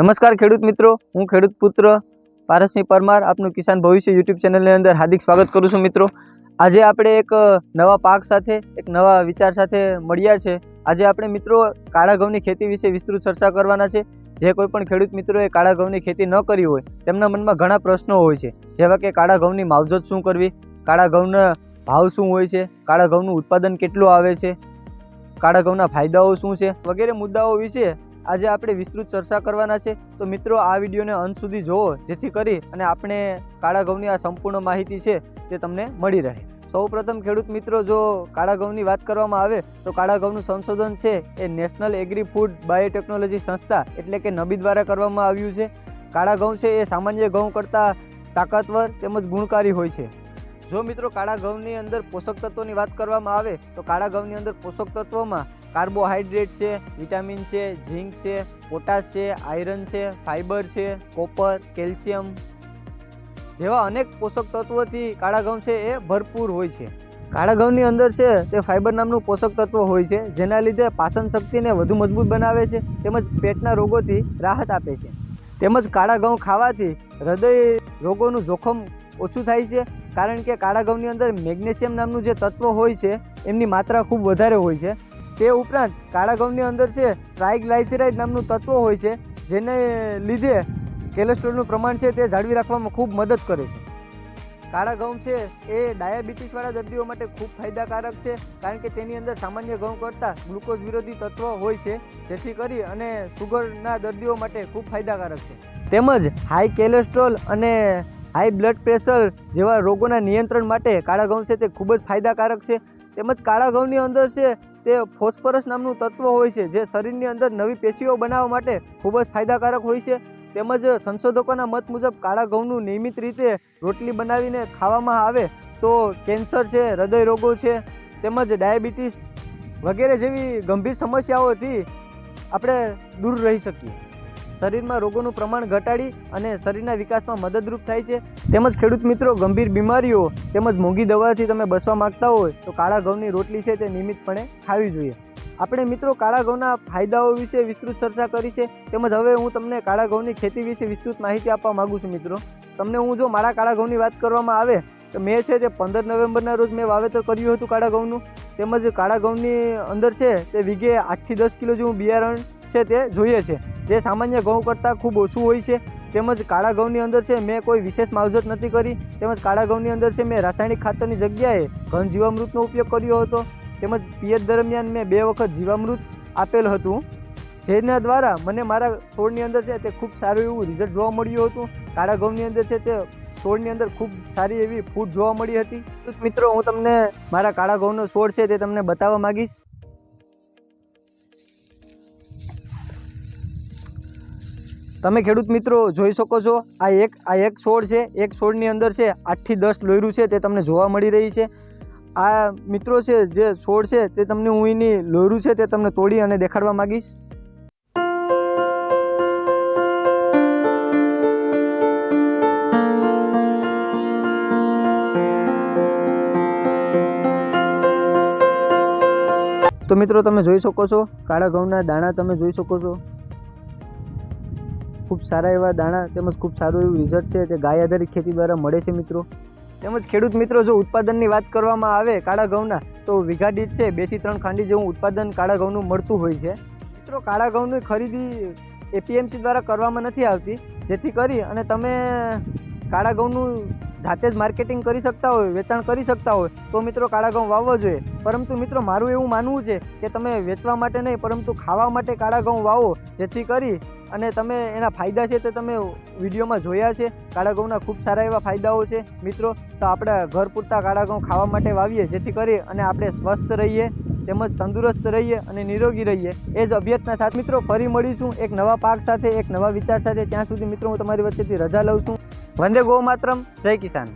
નમસ્કાર ખેડૂત મિત્રો, હું ખેડૂત પુત્ર પારસસિંહ પરમાર આપનું કિસાન ભવિષ્ય યુટ્યુબ ચેનલની અંદર હાર્દિક સ્વાગત કરું છું મિત્રો. આજે આપણે એક નવા પાક સાથે, એક નવા વિચાર સાથે મળ્યા છે. આજે આપણે મિત્રો કાળા ઘઉંની ખેતી વિશે વિસ્તૃત ચર્ચા કરવાના છે. જે કોઈ પણ ખેડૂત મિત્રોએ કાળા ઘઉંની ખેતી ન કરી હોય, તેમના મનમાં ઘણા પ્રશ્નો હોય છે. જેવા કે કાળા ઘઉંની માવજત શું કરવી, કાળા ઘઉંના ભાવ શું હોય છે, કાળા ઘઉંનું ઉત્પાદન કેટલું આવે છે, કાળા ઘઉંના ફાયદાઓ શું છે, વગેરે મુદ્દાઓ વિશે આજે આપણે વિસ્તૃત ચર્ચા કરવાના છે. તો મિત્રો, આ વિડીયોને અંત સુધી જુઓ, જેથી કરી અને આપણે કાળા ઘઉંની આ સંપૂર્ણ માહિતી છે તે તમને મળી રહે. સૌ પ્રથમ ખેડૂત મિત્રો, જો કાળા ઘઉંની વાત કરવામાં આવે, તો કાળા ઘઉંનું સંશોધન છે એ નેશનલ એગ્રી ફૂડ બાયોટેકનોલોજી સંસ્થા, એટલે કે નબી દ્વારા કરવામાં આવ્યું છે. કાળા ઘઉં છે એ સામાન્ય ઘઉં કરતાં તાકાતવર તેમજ ગુણકારી હોય છે. જો મિત્રો, કાળા ઘઉંની અંદર પોષક તત્વોની વાત કરવામાં આવે, તો કાળા ઘઉંની અંદર પોષક તત્વોમાં કાર્બોહાઈડ્રેટ છે, વિટામિન છે, ઝીંક છે, પોટાશ છે, આયરન છે, ફાઇબર છે, કોપર, કેલ્શિયમ જેવા અનેક પોષક તત્વોથી કાળા ઘઉં છે એ ભરપૂર હોય છે. કાળા ઘઉંની અંદર છે તે ફાઇબર નામનું પોષક તત્વ હોય છે, જેના લીધે પાચન શક્તિને વધુ મજબૂત બનાવે છે તેમજ પેટના રોગોથી રાહત આપે છે. તેમજ કાળા ઘઉં ખાવાથી હૃદય રોગોનું જોખમ ઓછું થાય છે, કારણ કે કાળા ઘઉંની અંદર મેગ્નેશિયમ નામનું જે તત્વ હોય છે, એમની માત્રા ખૂબ વધારે હોય છે. તે ઉપરાંત કાળા ઘઉંની અંદર છે ટ્રાઇગ્લાઇસેરાઇડ નામનું તત્વ હોય છે, જેને લીધે કોલેસ્ટ્રોલનું પ્રમાણ છે તે જાળવી રાખવામાં ખૂબ મદદ કરે છે. કાળા ઘઉં છે, એ ડાયાબિટીસવાળા દર્દીઓ માટે ખૂબ ફાયદાકારક છે, કારણ કે તેની અંદર સામાન્ય ઘઉં કરતાં ગ્લુકોઝ વિરોધી તત્વ હોય છે, જેથી કરી અને સુગરના દર્દીઓ માટે ખૂબ ફાયદાકારક છે. તેમજ હાઈ કોલેસ્ટ્રોલ અને હાઈ બ્લડ પ્રેશર જેવા રોગોના નિયંત્રણ માટે કાળા ઘઉં છે તે ખૂબ જ ફાયદાકારક છે. તેમજ કાળા ઘઉંની અંદર છે તે ફોસ્ફરસ નામનું તત્વ હોય છે, જે શરીરની અંદર નવી પેશીઓ બનાવવા માટે ખૂબ જ ફાયદાકારક હોય છે. તેમજ સંશોધકોના મત મુજબ કાળા ઘઉંનું નિયમિત રીતે રોટલી બનાવીને ખાવામાં આવે તો કેન્સર છે, હૃદય રોગો છે, તેમજ ડાયાબિટીસ વગેરે જેવી ગંભીર સમસ્યાઓથી આપણે દૂર રહી શકીએ. શરીરમાં રોગોનું પ્રમાણ ઘટાડી અને શરીરના વિકાસમાં મદદરૂપ થાય છે. તેમજ ખેડૂત મિત્રો, ગંભીર બીમારીઓ તેમજ મોંઘી દવાથી તમે બસવા માંગતા હોય તો કાળા ઘઉંની રોટલી છે તે નિયમિતપણે ખાવી જોઈએ. આપણે મિત્રો, કાળા ઘઉંના ફાયદાઓ વિશે વિસ્તૃત ચર્ચા કરી છે. તેમજ હવે હું તમને કાળા ઘઉંની ખેતી વિશે વિસ્તૃત માહિતી આપવા માગું છું મિત્રો. તમને હું જો મારા કાળા ઘઉંની વાત કરવામાં આવે, તો મેં છે તે પંદર નવેમ્બરના રોજ મેં વાવેતર કર્યું હતું કાળા ઘઉંનું. તેમજ કાળા ઘઉંની અંદર છે તે વીઘે આઠથી દસ કિલો જેવું બિયારણ છે તે જોઈએ છે. જે સામાન્ય ઘઉં કરતાં ખૂબ ઓછું હોય છે, તેમજ કાળા ઘઉંની અંદર છે, મેં કોઈ વિશેષ માવજત નથી કરી. તેમજ કાળા ઘઉંની અંદર છે, મેં રાસાયણિક ખાતરની જગ્યાએ ઘન જીવામૃતનો ઉપયોગ કર્યો હતો. તેમજ પિયત દરમિયાન મેં બે વખત જીવામૃત આપેલ હતું. જેના દ્વારા મને મારા છોડની અંદર છે તે ખૂબ સારું એવું રિઝલ્ટ જોવા મળ્યું હતું. કાળા ઘઉંની અંદર છે તે છોડની અંદર ખૂબ સારી એવી ફૂટ જોવા મળી હતી. મિત્રો, હું તમને મારા કાળા ઘઉંનો છોડ છે તે તમને બતાવવા માંગીશ. તમે ખેડૂત મિત્રો જોઈ શકો છો, આ એક આ એક છોડ છે, એક છોડની અંદર છે, આઠથી દસ લોયરું છે તે તમને જોવા મળી રહી છે. આ મિત્રો છે, જે છોડ છે તે તમને હું એની લોયરું છે તે તમને તોડી અને દેખાડવા માંગીશ. તો મિત્રો તમે જોઈ શકો છો, કાળા ઘઉંના દાણા તમે જોઈ શકો છો. ખૂબ સારા એવા દાણા તેમજ ખૂબ સારું એવું રિઝલ્ટ છે તે ગાય આધારિત ખેતી દ્વારા મળે છે મિત્રો. તેમજ ખેડૂત મિત્રો, જો ઉત્પાદનની વાત કરવામાં આવે કાળા ઘઉંના, તો વીઘા છે બેથી ત્રણ ખાંડી જેવું ઉત્પાદન કાળા ઘઉંનું મળતું હોય છે. મિત્રો, કાળા ઘઉંની ખરીદી એપીએમસી દ્વારા કરવામાં નથી આવતી. જેથી કરી અને તમે કાળા ઘઉંનું જાતે જ માર્કેટિંગ કરી શકતા હોય, વેચાણ કરી શકતા હોય, તો મિત્રો કાળા ઘઉં વાવવો જોઈએ. પરંતુ મિત્રો મારું એવું માનવું છે કે તમે વેચવા માટે નહીં, પરંતુ ખાવા માટે કાળા ઘઉં વાવો, જેથી કરી અને તમે એના ફાયદા છે તે તમે વિડીયોમાં જોયા છે. કાળા ઘઉંના ખૂબ સારા એવા ફાયદાઓ છે. મિત્રો, તો આપણે ઘર પૂરતા કાળા ઘઉં ખાવા માટે વાવીએ, જેથી કરી અને આપણે સ્વસ્થ રહીએ, તેમજ તંદુરસ્ત રહીએ અને નિરોગી રહીએ. એ જ અભ્યર્થના સાથે મિત્રો ફરી મળીશું એક નવા પાક સાથે, એક નવા વિચાર સાથે. ત્યાં સુધી મિત્રો હું તમારી વચ્ચેથી રજા લઉં છું. વંદે ગૌ માતરમ જય કિસાન.